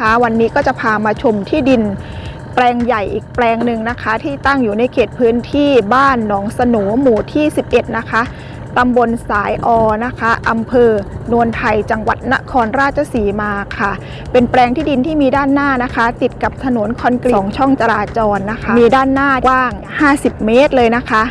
คะวันนี้ก็จะพามาชมที่ดินแปลงใหญ่อีกแปลงหนึ่งนะคะ ที่ตั้งอยู่ในเขตพื้นที่บ้านหนองสโหนหมู่ที่ 11 นะคะตำบลสายอนะคะอำเภอนวลไทยจังหวัดนครราชสีมาค่ะ เป็นแปลงที่ดินที่มีด้านหน้านะคะ ติดกับถนนคอนกรีตสองช่องจราจรนะคะ มีด้านหน้ากว้าง 50 เมตรเลยนะคะ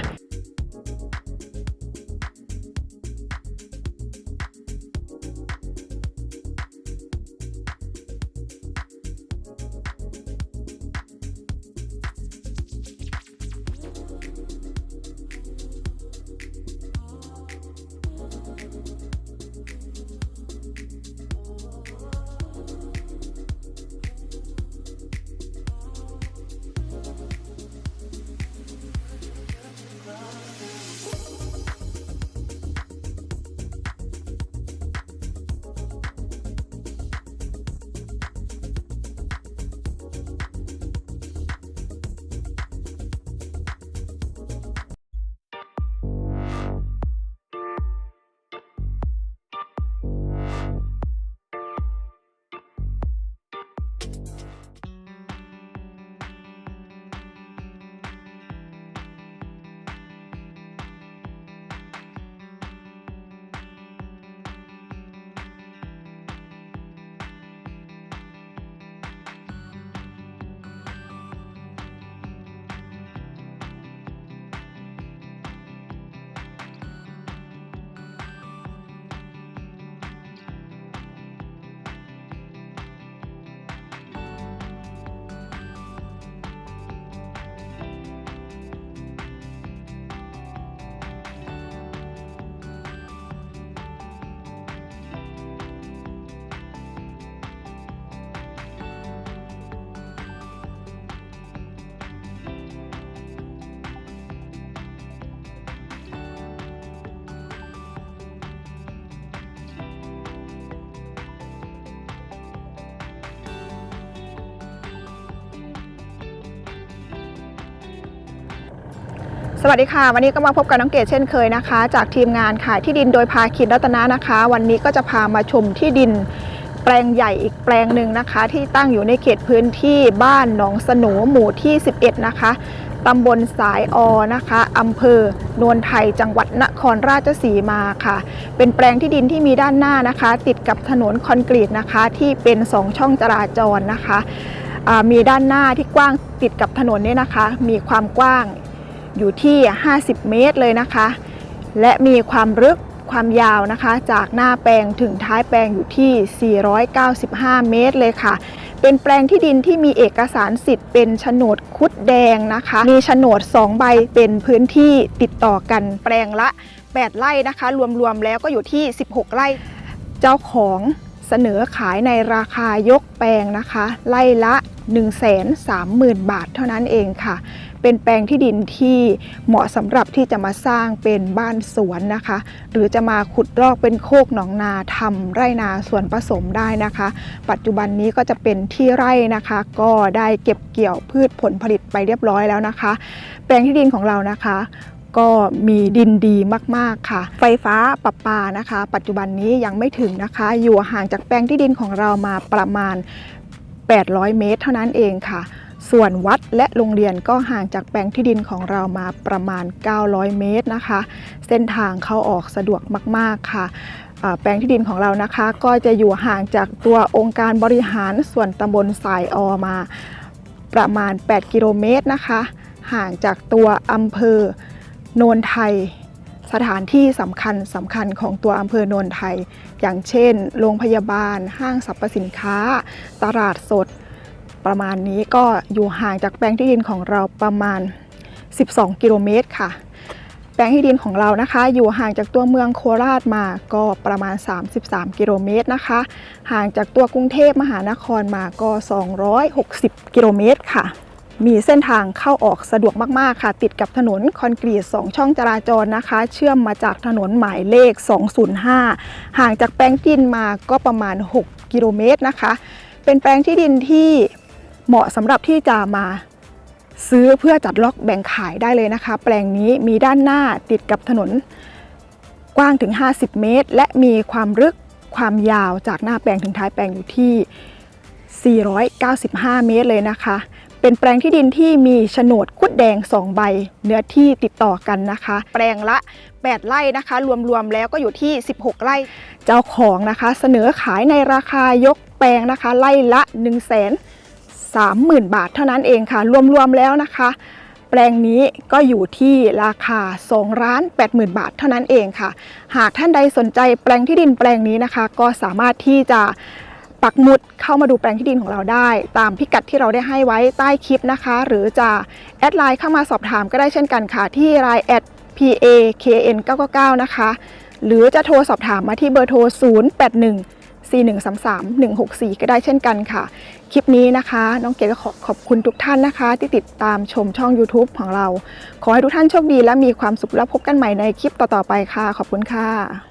สวัสดีค่ะ วันนี้ก็มาพบกับน้องเกดเช่นเคยนะคะ จากทีมงานขายที่ดินโดยภาคินรัตนะนะคะ วันนี้ก็จะพามาชมที่ดินแปลงใหญ่อีกแปลงหนึ่งนะคะ ที่ตั้งอยู่ในเขตพื้นที่บ้านหนองสโหนหมู่ที่ 11 นะคะตำบลสายอนะคะอำเภอนวลไทยจังหวัดนครราชสีมาค่ะ เป็นแปลงที่ดินที่มีด้านหน้านะคะ ติดกับถนนคอนกรีตนะคะ ที่เป็นสองช่องจราจรนะคะมีด้านหน้าที่กว้างติดกับถนนเนี่ยนะคะ มีความกว้าง อยู่ที่ 50 เมตรเลยนะคะ และมีความลึกความยาวนะคะ จากหน้าแปลงถึงท้ายแปลงอยู่ที่ 495 เมตรเลยค่ะ เป็นแปลงที่ดินที่มีเอกสารสิทธิ์เป็นโฉนดคุดแดงนะคะ มีโฉนด 2 ใบเป็นพื้นที่ติดต่อกันแปลงละ 8 ไร่นะคะ รวมๆแล้วก็อยู่ที่ 16 ไร่ เจ้าของเสนอขายในราคายกแปลงนะคะไร่ละ 130,000 บาทเท่านั้นเองค่ะ เป็นแปลงที่ดินที่เหมาะสำหรับที่จะมาสร้างเป็นบ้านสวนนะคะ หรือจะมาขุดลอกเป็นโคกหนองนาทำไร่นาส่วนผสมได้นะคะ ปัจจุบันนี้ก็จะเป็นที่ไร่นะคะ ก็ได้เก็บเกี่ยวพืชผลผลิตไปเรียบร้อยแล้วนะคะ แปลงที่ดินของเรานะคะก็มีดินดีมากๆค่ะ ไฟฟ้าประปานะคะ ปัจจุบันนี้ยังไม่ถึงนะคะ อยู่ห่างจากแปลงที่ดินของเรามาประมาณ 800 เมตร เท่านั้นเองค่ะ ส่วนวัดและโรงเรียนก็ห่างจากแปลงที่ดินของเรามาประมาณ 900 เมตรนะคะ เส้นทางเข้าออกสะดวกมาก ๆ ค่ะแปลงที่ดินของเรานะคะ ก็จะอยู่ห่างจากตัวองค์การบริหารส่วนตำบลสายอมาประมาณ 8 กิโลเมตรนะคะ ห่างจากตัวอำเภอโนนไทย สถานที่สำคัญสำคัญของตัวอำเภอโนนไทย อย่างเช่น โรงพยาบาล ห้างสรรพสินค้า ตลาดสด ประมาณนี้ก็อยู่ห่างจากแปลงที่ดินของเราประมาณ 12 กิโลเมตรค่ะ แปลงที่ดินของเรานะคะ อยู่ห่างจากตัวเมืองโคราชมาก็ประมาณ 33 กิโลเมตรนะคะ ห่างจากตัวกรุงเทพมหานครมาก็ 260 กิโลเมตรค่ะมีเส้นทางเข้าออกสะดวกมาก ๆ ค่ะ ติดกับถนนคอนกรีต 2 ช่องจราจรนะคะ เชื่อมมาจากถนนหมายเลข 205 ห่างจากแปลงที่ดินมาก็ประมาณ 6 กิโลเมตรนะคะ เป็นแปลงที่ดินที่ เหมาะสำหรับที่จะมาซื้อเพื่อจัดล็อกแบ่งขายได้เลยนะคะ แปลงนี้มีด้านหน้าติดกับถนนกว้างถึง 50 เมตร และมีความลึกความยาวจากหน้าแปลงถึงท้ายแปลงอยู่ที่ 495 เมตรเลยนะคะ เป็นแปลงที่ดินที่มีโฉนดคุดแดง 2 ใบ เนื้อที่ติดต่อกันนะคะ แปลงละ 8 ไร่นะคะ รวมๆแล้วก็อยู่ที่ 16 ไร่ เจ้าของนะคะ เสนอขายในราคายกแปลงนะคะ ไร่ละ1 3 0 0 0 0 บาทเท่านั้นเองค่ะรวมๆแล้วนะคะ แปลงนี้ก็อยู่ที่ราคา2ล้าน80,000 บาทเท่านั้นเองค่ะ หากท่านใดสนใจแปลงที่ดินแปลงนี้นะคะ ก็สามารถที่จะปักหมุดเข้ามาดูแปลงที่ดินของเราได้ ตามพิกัดที่เราได้ให้ไว้ใต้คลิปนะคะ หรือจะแอดไลน์เข้ามาสอบถามก็ได้เช่นกันค่ะ ที่ line at pakn 999นะคะ หรือจะโทรสอบถามมาที่เบอร์โทร 081 4133 164 ก็ได้เช่นกันค่ะ คลิปนี้นะคะ น้องเกดก็ขอขอบคุณทุกท่านนะคะ ที่ติดตามชมช่อง YouTube ของเรา ขอให้ทุกท่านโชคดีและมีความสุขแล้วพบกันใหม่ในคลิปต่อๆไปค่ะ ขอบคุณค่ะ